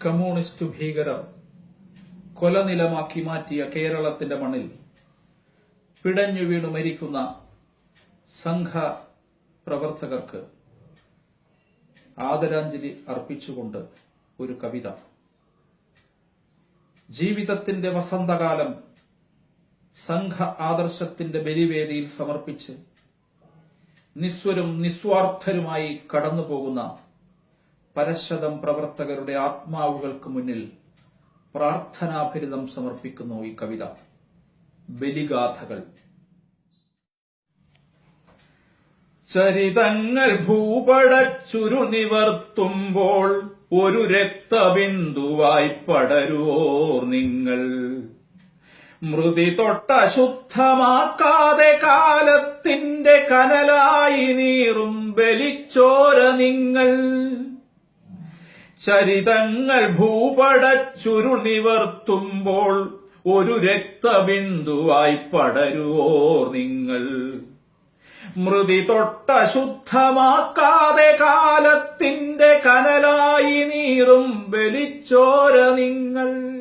Communist ഭീകരർ കൊലനിലമാക്കി മാറ്റിയ കേരളത്തിന്റെ മണ്ണിൽ പിടഞ്ഞു വീണു മരിക്കുന്ന സംഘ പ്രവർത്തകർക്ക് ആദരാഞ്ജലി അർപ്പിച്ചുകൊണ്ട് ഒരു കവിത. ജീവിതത്തിന്റെ വസന്തകാലം സംഘ ആദർശത്തിന്റെ ബലിവേദിയിൽ സമർപ്പിച്ച് നിസ്വരും നിസ്വാർത്ഥരുമായി കടന്നുപോകുന്ന പരശതം പ്രവർത്തകരുടെ ആത്മാവുകൾക്ക് മുന്നിൽ പ്രാർത്ഥനാഭരിതം സമർപ്പിക്കുന്നു ഈ കവിത. ബലിഗാഥകൾ. ചരിതങ്ങൾ ഭൂപടച്ചുരുനിവർത്തുമ്പോൾ ഒരു രക്തബിന്ദുവായി പടരുവോർ നിങ്ങൾ. മൃതി തൊട്ട ശുദ്ധമാക്കാതെ കാലത്തിന്റെ കനലായി നീറും ബലിച്ചോര നിങ്ങൾ. ചരിതങ്ങൾ ഭൂപടച്ചുരു നിവർത്തുമ്പോൾ ഒരു രക്തബിന്ദുവായി പടരുവോർ നിങ്ങൾ. മൃതി തൊട്ട ശുദ്ധമാക്കാതെ കാലത്തിന്റെ കനലായി നീറും വെളിച്ചോര നിങ്ങൾ.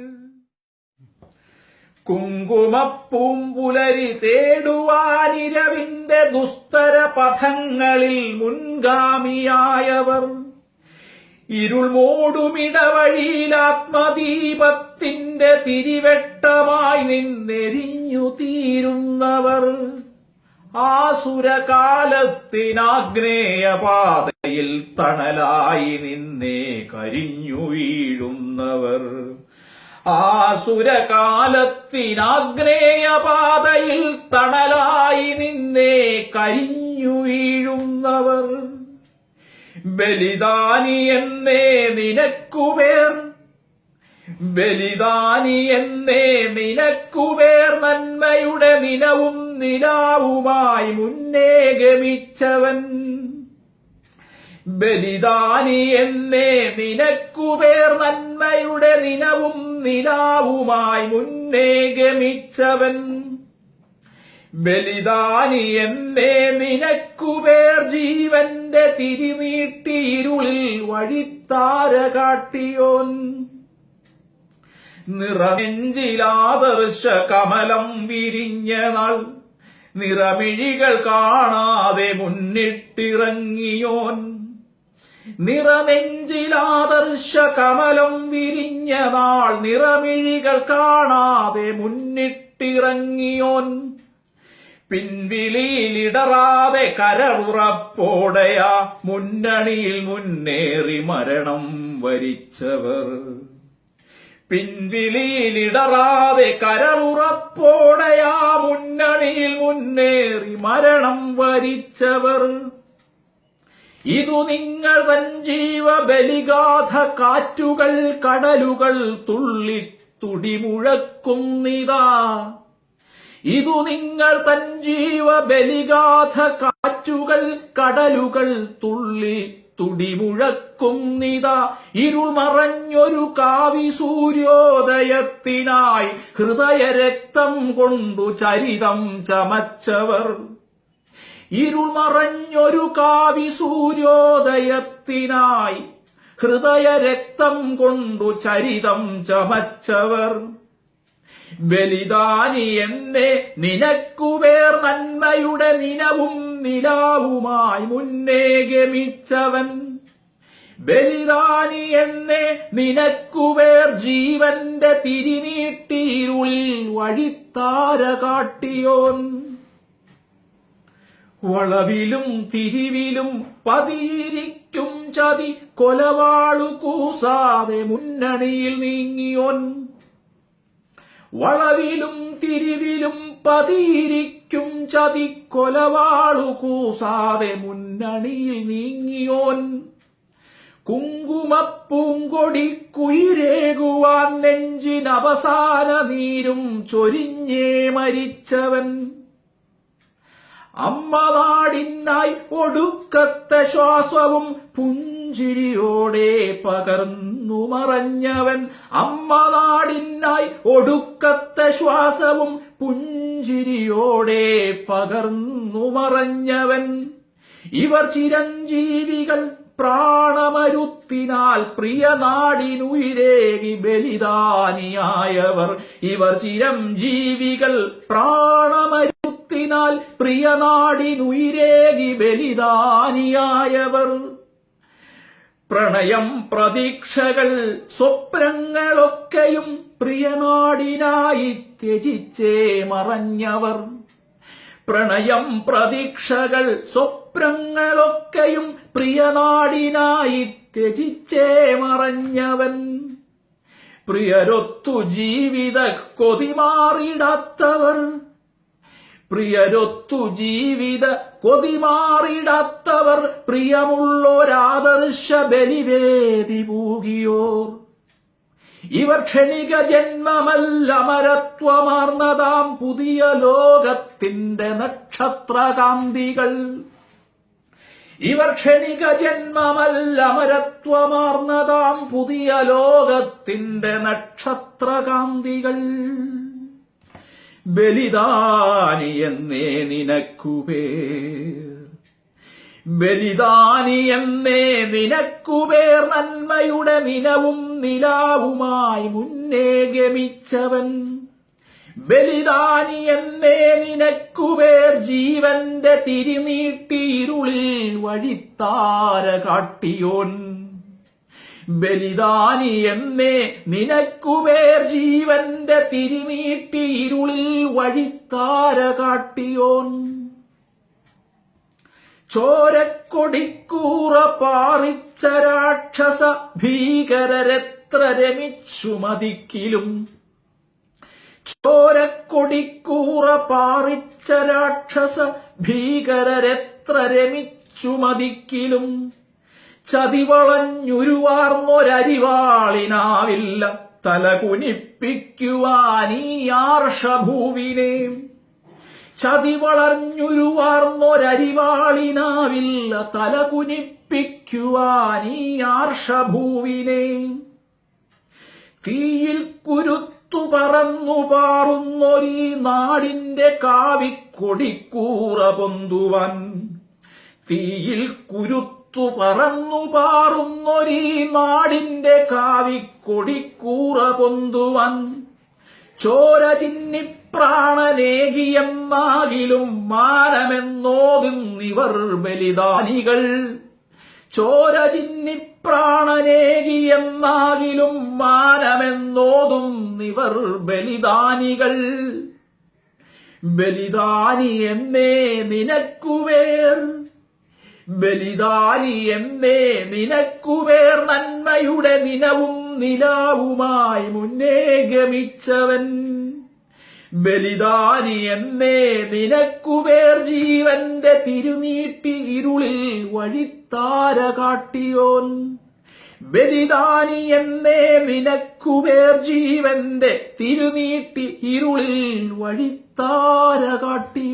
കുങ്കുമപ്പൂമ്പുലരി തേടുവാനിരവിന്റെ ദുസ്തര പഥങ്ങളിൽ മുൻഗാമിയായവർ. ഇരുൾ മൂടുമിടവഴിയിൽ ആത്മദീപത്തിന്റെ തിരിവെട്ടമായി നിന്നെരിഞ്ഞു തീരുന്നവർ. ആസുരകാലത്തിനാഗ്നേയപാതയിൽ തണലായി നിന്നെ കരിഞ്ഞു വീഴുന്നവർ. ആസുരകാലത്തിനാഗ്നേയപാതയിൽ തണലായി നിന്നെ കരിഞ്ഞു വീഴുന്നവർ. ബലിദാനി എന്നേ നിനക്കുപേർ. ബലിദാനി എന്നേ നിനക്കുപേർ. നന്മയുടെ നിലവും നിലാവുമായി മുന്നേ ഗമിച്ചവൻ. ബലിദാനി എന്നേ നിനക്കുപേർ. നന്മയുടെ നിലവും നിലാവുമായി മുന്നേ ഗമിച്ചവൻ. ബലിദാനി എന്നേ നിനക്കുപേർ ജീവന്റെ തിരിനീട്ടിയിരുളിൽ വഴിത്താര കാട്ടിയോൻ. നിറമെഞ്ചിലാദർശ കമലം വിരിഞ്ഞ നാൾ നിറമിഴികൾ കാണാതെ മുന്നിട്ടിറങ്ങിയോൻ. നിറമെഞ്ചിലാദർശ കമലം വിരിഞ്ഞ നാൾ നിറമിഴികൾ കാണാതെ മുന്നിട്ടിറങ്ങിയോൻ. പിൻവിളിയിലിടറാതെ കരറുറപ്പോടെയാ മുന്നണിയിൽ മുന്നേറി മരണം വരിച്ചവർ. പിൻവിളിയിലിടറാതെ കരറുറപ്പോടെയാ മുന്നണിയിൽ മുന്നേറി മരണം വരിച്ചവർ. ഇതു നിങ്ങൾ വഞ്ചീവ ബലിഗാഥ കാറ്റുകൾ കടലുകൾ തുള്ളി തുടിമുഴക്കുന്നിതാ ഇതു നിങ്ങൾ തൻ ജീവ ബലിഗാഥ കാറ്റുകൾ കടലുകൾ തുള്ളി തുടിമുഴക്കുന്നിതാ ഇരുൾ മറഞ്ഞൊരു കാവി സൂര്യോദയത്തിനായി ഹൃദയരക്തം കൊണ്ടു ചരിതം ചമച്ചവർ. ഇരുൾ മറഞ്ഞൊരു കാവി സൂര്യോദയത്തിനായി ഹൃദയരക്തം കൊണ്ടു ചരിതം ചമച്ചവർ. ബലിദാനി എന്നെ നിനക്കുവേർ നന്മയുടെ നിലവും നിലാവുമായി മുന്നേ ഗമിച്ചവൻ. ബലിദാനി എന്നെ നിനക്കുവേർ ജീവന്റെ തിരിനീട്ടിയിരുളിൽ വഴിത്താര കാട്ടിയോൻ. വളവിലും തിരിവിലും പതിയിരിക്കും ചതി കൊലവാളു കൂസാതെ മുന്നണിയിൽ നീങ്ങിയോൻ. വളവിലും തിരിവിലും പതിയിരിക്കും ചതിക്കൊലവാളുകൂസാതെ കൂസാതെ മുന്നണിയിൽ നീങ്ങിയോൻ. കുങ്കുമപ്പൂങ്കൊടി കുയിരേകുവാൻ നെഞ്ചിനവസാന നീരും ചൊരിഞ്ഞേ മരിച്ചവൻ. അമ്മനാടിനായി ഒടുക്കത്തെ ശ്വാസവും പുഞ്ചിരിയോടെ പകർന്നു മറഞ്ഞവൻ അമ്മനാടിനായി ഒടുക്കത്തെ ശ്വാസവും പുഞ്ചിരിയോടെ പകർന്നു മറഞ്ഞവൻ. ഇവർ ചിരഞ്ജീവികൾ പ്രാണമരുത്തിനാൽ പ്രിയ നാടിനുയിരേകി ബലിദാനിയായവർ. ഇവർ ചിരം ജീവികൾ പ്രാണമരുത്തിനാൽ പ്രിയനാടിനുയിരേകി ബലിദാനിയായവർ. പ്രണയം പ്രതീക്ഷകൾ സ്വപ്നങ്ങളൊക്കെയും പ്രിയനാടിനായി ത്യജിച്ചേ മറഞ്ഞവർ. പ്രണയം പ്രതീക്ഷകൾ സ്വപ്നങ്ങളൊക്കെയും പ്രിയനാടിനായി ത്യജിച്ചേ മറഞ്ഞവൻ. പ്രിയരൊത്തു ജീവിത കൊതിമാറിടാത്തവർ. പ്രിയരൊത്തു ജീവിത കൊതി മാറിടാത്തവർ പ്രിയമുള്ളൊരാദർശ ബലിവേദി പൂകിയോർ ഇവർ ക്ഷണിക ജന്മമല്ല മരത്വമാർന്നതാം പുതിയ ലോകത്തിന്റെ നക്ഷത്രകാന്തികൾ. ഇവർ ക്ഷണിക ജന്മമല്ല മരത്വമാർന്നതാം പുതിയ ലോകത്തിന്റെ നക്ഷത്രകാന്തികൾ. ബലിദാനി എന്നേ നിനക്കുപേർ ബലിദാനി എന്നേ നിനക്കുപേർ നന്മയുടെ നിലവും നിലാവുമായി മുന്നേ ഗമിച്ചവൻ. ബലിദാനി എന്നേ നിനക്കുപേർ ജീവന്റെ തിരിനീട്ടിയിരുളിൽ വഴിത്താര കാട്ടിയോൻ. ബലിദാനി എന്നേ നിനക്കുമേർ ജീവന്റെ തിരിനീട്ടി ഇരുളിൽ വഴിത്താര കാട്ടിയോൻ. ചോരക്കൊടിക്കൂറ പാറിച്ച രാക്ഷസ ഭീകരരെത്ര രമിച്ചു മതിക്കിലും. ചോരക്കൊടിക്കൂറ പാറിച്ച രാക്ഷസ ഭീകരരെത്ര രമിച്ചു മതിക്കിലും. ചതിവളഞ്ഞുരുവാർന്നൊരരിവാളിനാവില്ല തലകുനിപ്പിക്കുവാനീയാർഷഭൂവിനെ ചതിവളഞ്ഞുരുവാർന്നൊരരിവാളിനാവില്ല തലകുനിപ്പിക്കുവാനീയാർഷഭൂവിനെ തീയിൽ കുരുത്തു പറന്നു പാറുന്നൊരീ നാടിന്റെ കാവിക്കൊടിക്കൂറ പൊന്തുവൻ. തീയിൽ കുരുത്തു പറന്നു പാറുന്നൊരീ നാടിന്റെ കാവിക്കൊടിക്കൂറ കൊന്തുവൻ ചോര ചിന്നി പ്രാണനേകിയെന്നാകിലും മാനമെന്നോതുന്നിവർ ബലിദാനികൾ. ചോര ചിന്നി പ്രാണനേകിയെന്നാകിലും മാനമെന്നോതുന്നിവർ ബലിദാനികൾ. ബലിദാനി എന്നേ നിനക്കുവേർ ബലിദാനി എന്നേ നിനക്കുവേർ നന്മയുടെ നിനവും നിലാവുമായി മുന്നേ ഗമിച്ചവൻ. ബലിദാനി എന്നേ നിനക്കുവേർ ജീവന്റെ തിരുനീട്ടി ഇരുളിൽ വഴിത്താര കാട്ടിയോൻ. ബലിദാനി എന്നേ നിനക്കുവേർ ജീവന്റെ തിരുനീട്ടി ഇരുളിൽ വഴിത്താര കാട്ടി